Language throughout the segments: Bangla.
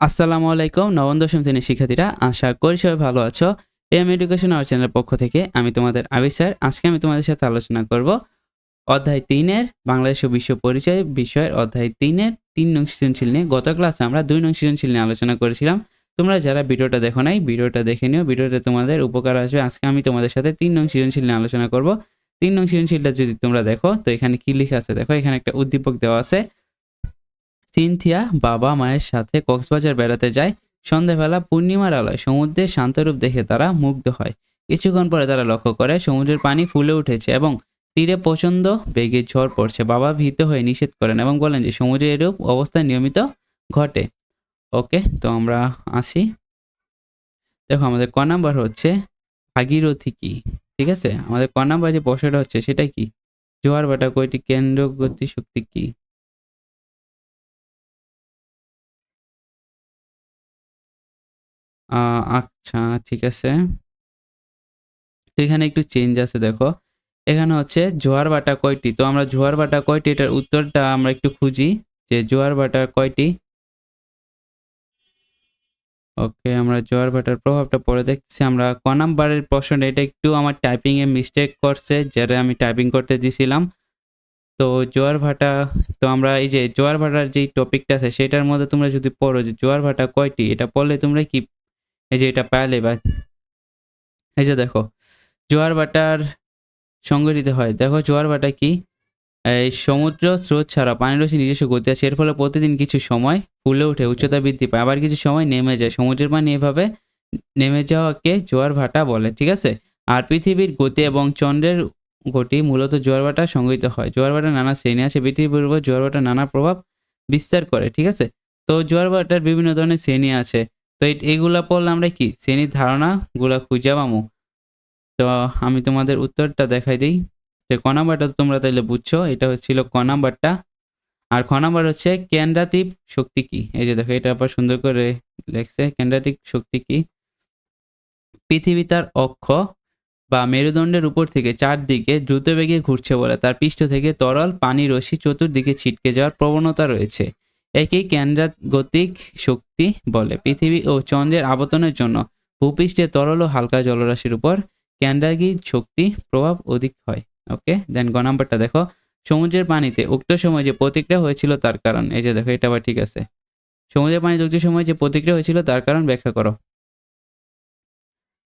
আসসালামু আলাইকুম, নবম, দশম শ্রেণির শিক্ষার্থীরা, আশা করি সবাই ভালো আছো। এম এডুকেশন আওয়ার চ্যানেলের পক্ষ থেকে আমি তোমাদের আবির স্যার, আজকে আমি তোমাদের সাথে আলোচনা করব অধ্যায় তিনের, বাংলাদেশ ও বিশ্ব পরিচয় বিষয়ের অধ্যায় তিনের, তিন নং সৃজনশীল নিয়ে। গত ক্লাসে আমরা দুই নং সৃজনশীল নিয়ে আলোচনা করেছিলাম। তোমরা যারা ভিডিওটা দেখো নাই, ভিডিওটা দেখে নিও। ভিডিওটা তোমাদের উপকার আসবে। আজকে আমি তোমাদের সাথে তিন নং সৃজনশীল নিয়ে আলোচনা করব। তিন নং সৃজনশীলটা যদি তোমরা দেখো, তো এখানে কি লেখা আছে? দেখো, এখানে একটা উদ্দীপক দেওয়া আছে। সিনথিয়া বাবা মায়ের সাথে কক্সবাজার বেড়াতে যায়। সন্ধ্যাবেলা পূর্ণিমার আলোয় সমুদ্রের শান্তরূপ দেখে তারা মুগ্ধ হয়। কিছুক্ষণ পরে তারা লক্ষ্য করে সমুদ্রের পানি ফুলে উঠেছে এবং তীরে প্রচণ্ড বেগে ঝড় পড়ছে। বাবা ভীত হয়ে নিষেধ করেন এবং বলেন যে, সমুদ্রের এরূপ অবস্থা নিয়মিত ঘটে। ওকে, তো আমরা আসি। দেখো, আমাদের ক নাম্বার হচ্ছে ভাগীরথী কি? ঠিক আছে? আমাদের ক নাম্বার যে প্রশ্নটা হচ্ছে সেটা কি? জোয়ার ভাটা কয়টি কেন্দ্র গতি শক্তি কি? আচ্ছা ঠিক আছে। এখানে একটু চেঞ্জ আছে, দেখো। এখানে হচ্ছে জোয়ার ভাটা কয়টি? তো আমরা জোয়ার ভাটা কয়টি? এটার উত্তরটা আমরা একটু খুঁজি, যে জোয়ার ভাটা কয়টি? ওকে, আমরা জোয়ার ভাটার প্রভাবটা পরে দেখতেছি। আমরা ক নাম্বারের প্রশ্নটা, এটা একটু আমার টাইপিং এ মিস্টেক করছে, যেটা আমি টাইপিং করতে দিছিলাম। তো জোয়ার ভাটা, তো আমরা এই যে জোয়ার ভাটার যে টপিকটা আছে, সেটার মধ্যে তোমরা যদি পড়ো যে জোয়ার ভাটা কয়টি, এটা পড়লে তোমরা কি এই যে এটা পাইলে বা এই যে দেখো, জোয়ার ভাটার সংগঠিত হয়। দেখো জোয়ার ভাটা কি? এই সমুদ্র স্রোত ছাড়া পানির রসি নিজস্ব গতি আছে। এর ফলে প্রতিদিন কিছু সময় ফুলে ওঠে, উচ্চতা বৃদ্ধি পায়। আবার কিছু সময় নেমে যায়। সমুদ্রের পানি এভাবে নেমে যাওয়াকে জোয়ার ভাটা বলে, ঠিক আছে? আর পৃথিবীর গতি এবং চন্দ্রের গতি মূলত জোয়ার ভাটা সংগঠিত হয়। জোয়ার ভাটা নানা শ্রেণি আছে। পৃথিবীর উপর জোয়ার ভাটা নানা প্রভাব বিস্তার করে, ঠিক আছে? তো জোয়ার ভাটার বিভিন্ন ধরনের শ্রেণি আছে। তো এইগুলা পড়লে আমরা কি? শ্রেণির ধারণাগুলা খুঁজে পামু তো আমি তোমাদের উত্তরটা দেখাই দিই। যে ক নাম্বারটা তোমরা তাইলে বুঝছ, এটা হচ্ছিল ক নাম্বারটা। আর খ নাম্বার হচ্ছে কেন্দ্রাতীপ শক্তি কি? এই যে দেখো, এটা আবার সুন্দর করে লেখছে, কেন্দ্রাতীপ শক্তি কি? পৃথিবী তার অক্ষ বা মেরুদণ্ডের উপর থেকে চারদিকে দ্রুত বেগে ঘুরছে বলে। তার পৃষ্ঠ থেকে তরল পানি রশ্মি চতুর্দিকে ছিটকে যাওয়ার প্রবণতা রয়েছে। একেই কেন্দ্রাগতিক শক্তি বলে। পৃথিবী ও চন্দ্রের আবর্তনের জন্য ভূপৃষ্ঠে তরল ও হালকা জলরাশির উপর কেন্দ্রাগিক শক্তি প্রভাব অধিক হয়। ওকে, দেন গ নাম্বারটা দেখো। সমুদ্রের পানিতে উক্ত সময় যে প্রতিক্রিয়া হয়েছিল তার কারণ। এই যে দেখো, এটা আবার ঠিক আছে। সমুদ্রের পানিতে উক্ত সময় যে প্রতিক্রিয়া হয়েছিল তার কারণ ব্যাখ্যা করো।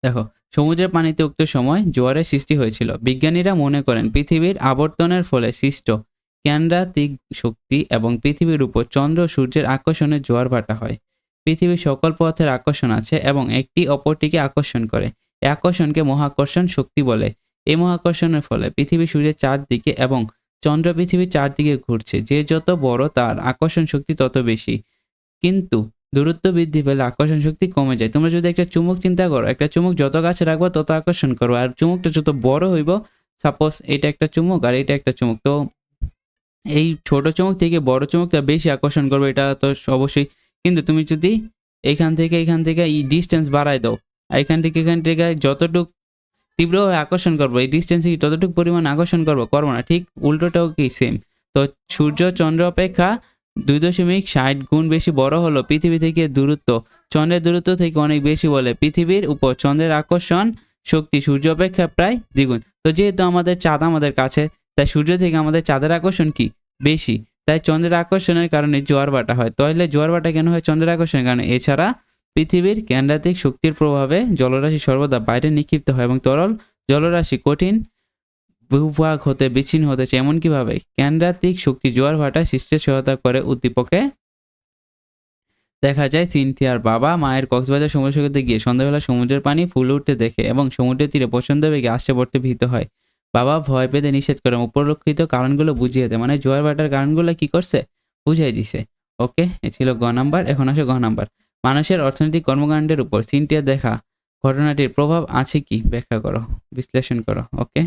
দেখো, সমুদ্রের পানিতে উক্ত সময় জোয়ারের সৃষ্টি হয়েছিল। বিজ্ঞানীরা মনে করেন পৃথিবীর আবর্তনের ফলে সৃষ্ট কেন্দ্রাতিক শক্তি এবং পৃথিবীর উপর চন্দ্র সূর্যের আকর্ষণে জোয়ার ভাটা হয়। পৃথিবীর সকল পথের আকর্ষণ আছে এবং একটি অপরটিকে আকর্ষণ করে। এই আকর্ষণকে মহাকর্ষণ শক্তি বলে। এই মহাকর্ষণের ফলে পৃথিবী সূর্যের চারদিকে এবং চন্দ্র পৃথিবীর চারদিকে ঘুরছে। যে যত বড় তার আকর্ষণ শক্তি তত বেশি। কিন্তু দূরত্ব বৃদ্ধি পেলে আকর্ষণ শক্তি কমে যায়। তোমরা যদি একটা চুমুক চিন্তা করো, একটা চুমুক যত কাছে রাখব তত আকর্ষণ করব। আর চুমুকটা যত বড় হইব সাপোজ এটা একটা চুমুক আর এটা একটা চুমুক। তো এই ছোট চমক থেকে বড় চমকটা বেশি আকর্ষণ করবে, এটা তো অবশ্যই। কিন্তু তুমি যদি এখান থেকে এখান থেকে এই ডিস্টেন্স বাড়ায় দাও, এখান থেকে এখান থেকে যতটুক তীব্রভাবে আকর্ষণ করব, এই ডিস্টেন্সে ততটুকু পরিমাণ আকর্ষণ করব করব না। ঠিক উল্টোটাও কি সেম তো সূর্য চন্দ্র অপেক্ষা দুই দশমিক ষাট গুণ বেশি বড় হলো পৃথিবী থেকে দূরত্ব। চন্দ্রের দূরত্ব থেকে অনেক বেশি বলে পৃথিবীর উপর চন্দ্রের আকর্ষণ শক্তি সূর্য অপেক্ষা প্রায় দ্বিগুণ। তো যেহেতু আমাদের চাঁদ আমাদের কাছে তাই সূর্য থেকে আমাদের চাঁদের আকর্ষণ কি? বেশি। তাই চন্দ্রের আকর্ষণের কারণে জোয়ার ভাটা হয়। তাহলে জোয়ার ভাটা কেন হয় চন্দ্রের আকর্ষণের কারণে? এছাড়া পৃথিবীর কেন্দ্রাতিক শক্তির প্রভাবে জলরাশি সর্বদা বাইরে নিক্ষিপ্ত হয় এবং তরল জলরাশি কঠিন ভূভাগ হতে বিচ্ছিন্ন হতেছে এমন কীভাবে কেন্দ্রাতিক শক্তি জোয়ার ভাটা সৃষ্টির সহায়তা করে উদ্দীপকে। দেখা যায় সিনথিয়ার বাবা মায়ের কক্সবাজার সমুদ্র সৈকতে গিয়ে সন্ধ্যাবেলা সমুদ্রের পানি ফুলে উঠতে দেখে এবং সমুদ্রের তীরে প্রচণ্ড বেগে আসতে পড়তে ভীত হয়। বাবা ভয় পেতে নিষেধ করে উপলক্ষিত কারণগুলো বুঝিয়ে দেয়। মানে জোয়ার ভাটার কারণগুলো কি করছে? বুঝিয়ে দিছে। ওকে, এ ছিল গ নাম্বার। এখন আসে ঘ নাম্বার। মানুষের অর্থনৈতিক কর্মকাণ্ডের উপর সিনটিয়া দেখা। ঘটনাটির প্রভাব আছে কি? ব্যাখ্যা করো, বিশ্লেষণ করো। ওকে?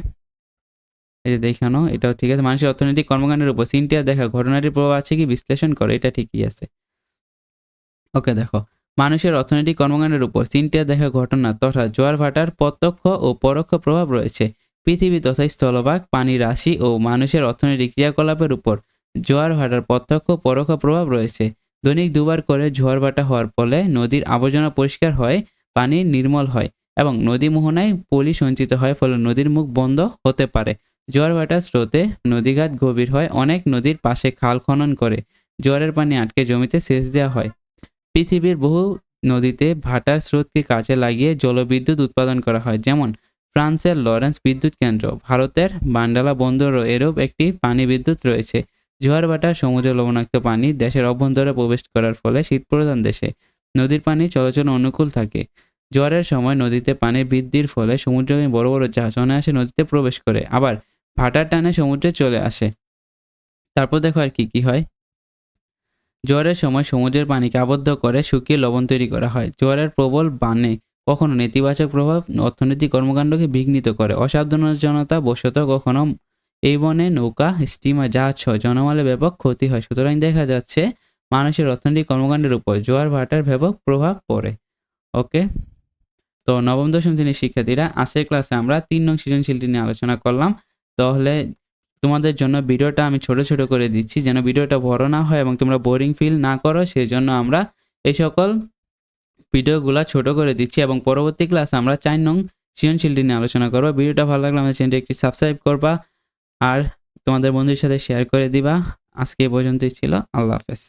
এই যে দেখানো এটাও ঠিক আছে। মানুষের অর্থনৈতিক কর্মকাণ্ডের উপর সিনটিয়া দেখা। ঘটনাটির প্রভাব আছে কি? বিশ্লেষণ করো, এটা ঠিকই আছে। ওকে, দেখো। মানুষের অর্থনৈতিক কর্মকাণ্ডের উপর সিনটিয়া দেখা ঘটনা তথা জোয়ার ভাটার প্রত্যক্ষ ও পরোক্ষ প্রভাব রয়েছে। পৃথিবী তথা স্থলভাগ, পানি, রাশি ও মানুষের অর্থনৈতিক ক্রিয়াকলাপের উপর জোয়ার ভাটার প্রত্যক্ষ পরোক্ষ প্রভাব রয়েছে। দৈনিক দুবার করে ঝড় ভাটা হওয়ার ফলে নদীর আবর্জনা পরিষ্কার হয়, পানি নির্মল হয় এবং নদী মোহনায় পলি সঞ্চিত হয় ফলে নদীর মুখ বন্ধ হতে পারে। জোয়ার ভাটার স্রোতে নদীঘাট গভীর হয়, অনেক নদীর পাশে খাল খনন করে জোয়ারের পানি আটকে জমিতে সেচ দেওয়া হয়। পৃথিবীর বহু নদীতে ভাটার স্রোতকে কাজে লাগিয়ে জলবিদ্যুৎ উৎপাদন করা হয়, যেমন ফ্রান্সের লরেন্স বিদ্যুৎ কেন্দ্র। ভারতের বান্ডালা বন্দরও এরূপ একটি পানি বিদ্যুৎ রয়েছে। জোয়ার ভাটার সমুদ্র লবণাক্ত পানি দেশের অভ্যন্তরে প্রবেশ করার ফলে শীতপ্রধান দেশে। নদীর পানি চলাচল অনুকূল থাকে। জোয়ারের সময় নদীতে পানি বৃদ্ধির ফলে সমুদ্রগামী বড় বড় জাহাজ অনায়াসে নদীতে প্রবেশ করে। আবার ভাটার টানে সমুদ্রে চলে আসে। তারপর দেখো আর কি কি হয়? জোয়ারের সময় সমুদ্রের পানিকে আবদ্ধ করে শুকিয়ে লবণ তৈরি করা হয়। জোয়ারের প্রবল বানে কখনো নেতিবাচক প্রভাব অর্থনৈতিক কর্মকাণ্ডকে বিঘ্নিত করে। অসাবধানতা বশত কখনো এই বনে নৌকা, স্টিমার, জাহাজ সহ জনমালে ব্যাপক ক্ষতি হয়। সুতরাং দেখা যাচ্ছে মানুষের অর্থনৈতিক কর্মকাণ্ডের উপর জোয়ার ভাটার ব্যাপক প্রভাব পড়ে। ওকে? তো নবম, দশম শ্রেণির শিক্ষার্থীরা, আজকের ক্লাসে আমরা তিন নং সৃজনশীলটি নিয়ে আলোচনা করলাম। তাহলে তোমাদের জন্য ভিডিওটা আমি ছোট ছোট করে দিচ্ছি, যেন ভিডিওটা বড় না হয় এবং তোমরা বোরিং ফিল না করো। সেই জন্য আমরা এই সকল ভিডিওগুলো ছোট করে দিচ্ছি এবং পরবর্তী ক্লাসে আমরা চার নং সৃজনশীলটি নিয়ে আলোচনা করব। ভিডিওটা ভালো লাগলে আমাদের চ্যানেলটি একটি সাবস্ক্রাইব করবা আর তোমাদের বন্ধুদের সাথে শেয়ার করে দিবা। আজকে এই পর্যন্তই ছিল। আল্লাহ হাফেজ।